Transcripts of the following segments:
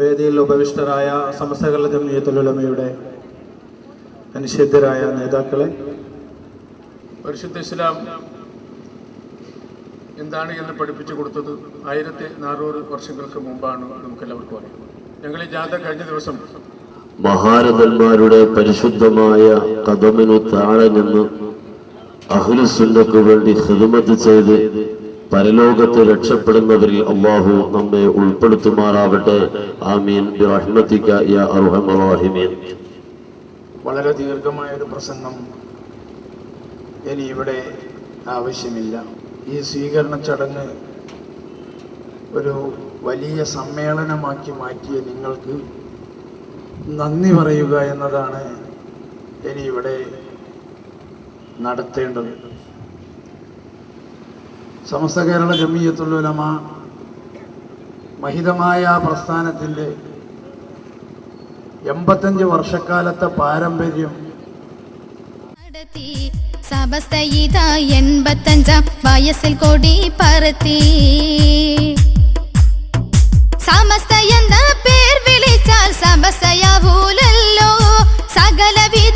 വേദിയിൽ ഉപവിഷ്ടരായ സമസ്തകല ജമിയത്തുലമയുടെ അനുഷിദ്ധരായ നേതാക്കളെ. പരിശുദ്ധ ഇസ്ലാം എന്താണ് എന്ന് പഠിപ്പിച്ചു കൊടുത്തത് ആയിരത്തി നാനൂറ് വർഷങ്ങൾക്ക് മുമ്പാണ് നമുക്കെല്ലാവർക്കും അറിയാം. ഞങ്ങൾ ഈ ജാഥ കഴിഞ്ഞ ദിവസം മഹാരഥന്മാരുടെ പരിശുദ്ധമായ കഥമിനു താഴെ നിന്ന് അഹ്ലുസുന്നക്ക് വേണ്ടി ഹിമത്ത് ചെയ്ത് പരലോകത്ത് രക്ഷപ്പെടുന്നവരിൽ അള്ളാഹു നമ്മെ ഉൾപ്പെടുത്തുമാറാവട്ടെ. ആമീൻ. വളരെ ദീർഘമായ ഒരു പ്രസംഗം ഇനി ഇവിടെ ആവശ്യമില്ല. ഈ സ്വീകരണ ചടങ്ങ് ഒരു വലിയ സമ്മേളനമാക്കി മാറ്റിയ നിങ്ങൾക്ക് നന്ദി പറയുക എന്നതാണ് ഇനി ഇവിടെ നടത്തേണ്ടത്. സമസ്ത കേരള ജമീയത്തുലമ മഹിതമായ പ്രസ്ഥാനത്തിന്റെ എൺപത്തഞ്ച് വർഷക്കാലത്തെ പാരമ്പര്യം. നടത്തി സമസ്തയിത എൺപത്തഞ്ചാം വയസ്സിൽ കൊടി പറത്തി. സമസ്ത എന്ന പേർ വിളിച്ചാൽ സമസ്തയാവൂലല്ലോ. സകലവിധ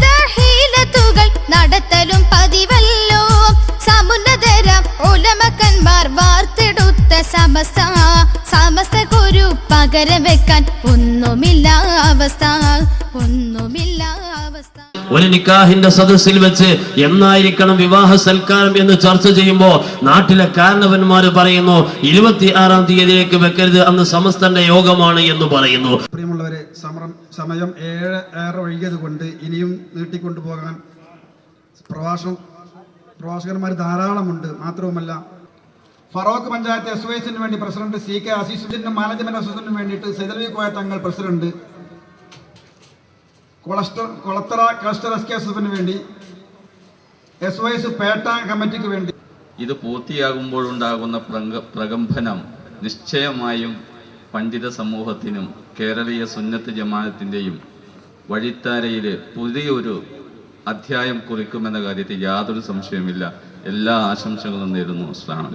ഒരു നിക്കാഹിന്റെ സദസ്സിൽ വെച്ച് എന്നായിരിക്കണം വിവാഹ സൽക്കാരം എന്ന് ചർച്ച ചെയ്യുമ്പോൾ നാട്ടിലെ കാരണവന്മാർ പറയുന്നു ഇരുപത്തി ആറാം തീയതിയിലേക്ക് വെക്കരുത് അന്ന് സമസ്തന്റെ യോഗമാണ് എന്ന് പറയുന്നു. പ്രിയമുള്ളവരെ സമരം സമയം ഏഴ് ഏറെ ഒഴുകിയത് കൊണ്ട് ഇനിയും നീട്ടിക്കൊണ്ടുപോകാൻ പ്രഭാഷണം പ്രഭാഷകന്മാർ ധാരാളമുണ്ട്. മാത്രവുമല്ല ഫറോക്ക് പഞ്ചായത്ത് എസിന് വേണ്ടി പ്രസിഡന്റ് സി കെ അസീസിന്റെ മാനേജ്മെന്റ് അസോസിയേഷനും വേണ്ടിയിട്ട് സെതൽവി കോയ തങ്ങൾ പ്രസിഡന്റ് കൊളസ്റ്റർ കൊളത്തറ ക്ലസ്റ്റർ വേണ്ടി എസ് വൈ എസ് പേട്ട കമ്മിറ്റിക്ക് വേണ്ടി. ഇത് പൂർത്തിയാകുമ്പോഴുണ്ടാകുന്ന പ്രക പ്രകമ്പനം നിശ്ചയമായും പണ്ഡിത സമൂഹത്തിനും കേരളീയ സുന്നത്ത് ജമാനത്തിന്റെയും വഴിത്താരയിൽ പുതിയൊരു അധ്യായം കുറിക്കുമെന്ന കാര്യത്തിൽ യാതൊരു സംശയവുമില്ല. എല്ലാ ആശംസകളും നേരുന്നു. അസ്ലാം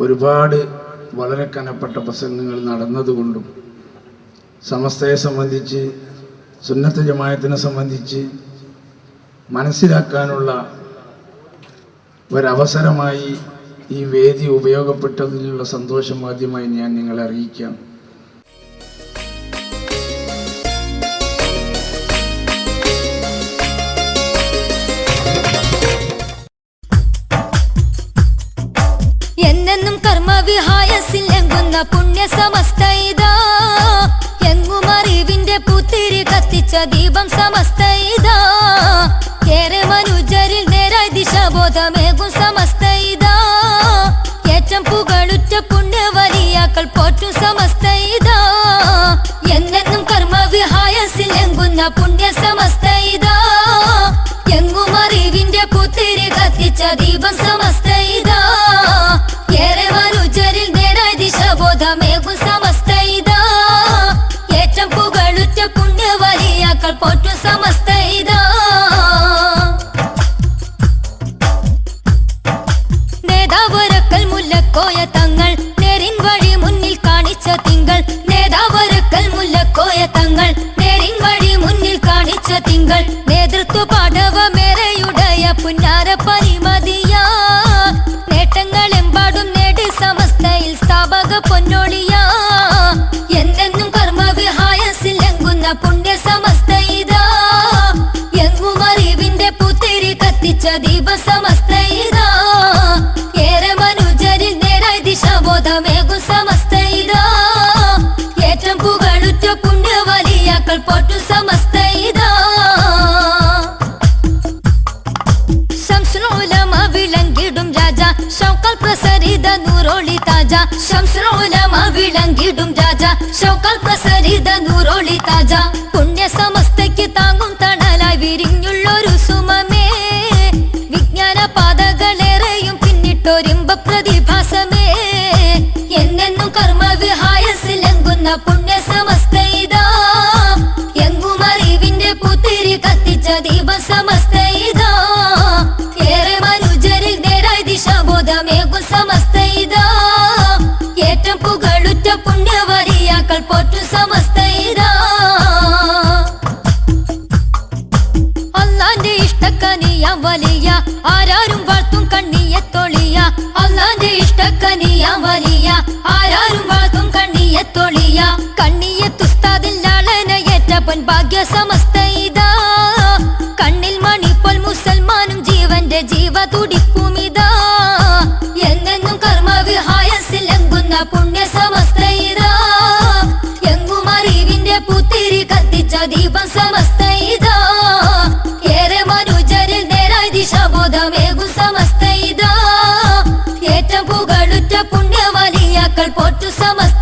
ഒരുപാട് വളരെ കനപ്പെട്ട പ്രസംഗങ്ങൾ നടന്നതുകൊണ്ടും സമസ്തയെ സംബന്ധിച്ച് സുന്നത്ത് ജമായത്തിനെ സംബന്ധിച്ച് മനസ്സിലാക്കാനുള്ള ഒരവസരമായി ഈ വേദി ഉപയോഗപ്പെട്ടതിലുള്ള സന്തോഷം ആദ്യമായി ഞാൻ നിങ്ങളെ അറിയിക്കാം. എന്നെന്നും പുണ്യ സമസ്ത ദീപം സമസ്ത മനുജരിൽ നേരായി ദിശബോധമേകും സമസ്ത പുകളുറ്റ പുണ്യ വലിയാക്കൾ പോറ്റും സമസ്ത ഇതാ. എന്നെന്നും കർമ്മവിഹായസിലെങ്കുന്ന പുണ്യ സമസ്ത എങ്ങും അറിവിന്റെ പുത്തിരി കത്തിച്ച ദീപം വലിയാക്കൾ പോറ്റു സമസ്ത ഇതാ. നേതാവരക്കൽ മുല്ലക്കോയ തങ്ങൾ നേരിൻ വഴി മുന്നിൽ കാണിച്ച തിങ്കൾ. നേതാവരക്കൽ മുല്ലക്കോയ തങ്ങൾ നേരിൻ വഴി മുന്നിൽ കാണിച്ച തിങ്കൾ. നേതൃത്വ പാഠവമേറെയുടയ പുന്നാര പരിമതിയ. നേട്ടങ്ങളെമ്പാടും നേടി സമസ്തയിൽ സ്ഥാപക പൊന്നോളിയ. ശംസുലമ വിളങ്ങിടും രാജ. ഷൗക്കൽ പ്രസരിത നൂറോളി താജ. പുണ്യ സമസ്തയ്ക്ക് താങ്ങും തണലായി വിരിഞ്ഞുള്ളൊരു സുമമേ. വിജ്ഞാന പാതകളേറെയും പിന്നിട്ടൊരിമ്പ പ്രതിഭാസമേ. എന്നെന്നും കർമ്മവിഹായസിലെങ്കുന്ന പുണ്യ സമസ്ത എങ്ങും അറിവിന്റെ പുത്തിരി കത്തിച്ച ദീപ സമസ്ത ഇതാ. ഏറെ മനുജരിൽ നേരായി ദിശബോധമേകും സമസ്ത ആരാരും വാഴ്ത്തും കണ്ണിയെ തൊളിയ. അള്ളാന്റെ ഇഷ്ടക്കനിയ വലിയ. ആരാരും വാഴ്ത്തും കണ്ണിയെ തൊളിയ. കണ്ണിയെ തുസ്താദില്ലാളനയേറ്റ പൊൻ ഭാഗ്യ സമസ്ത കണ്ണിൽ മണിപ്പോൾ മുസൽമാനും ജീവന്റെ ജീവ തുടിപ്പുമിതാ എന്നെന്നും കർമ്മവിഹായസിലെങ്കുന്ന പുണ്യ സമസ്ത ഇതാ പുത്തിരി കത്തിച്ച ദീപം സമ ಮತ್ತು ಸಮಸ್ತ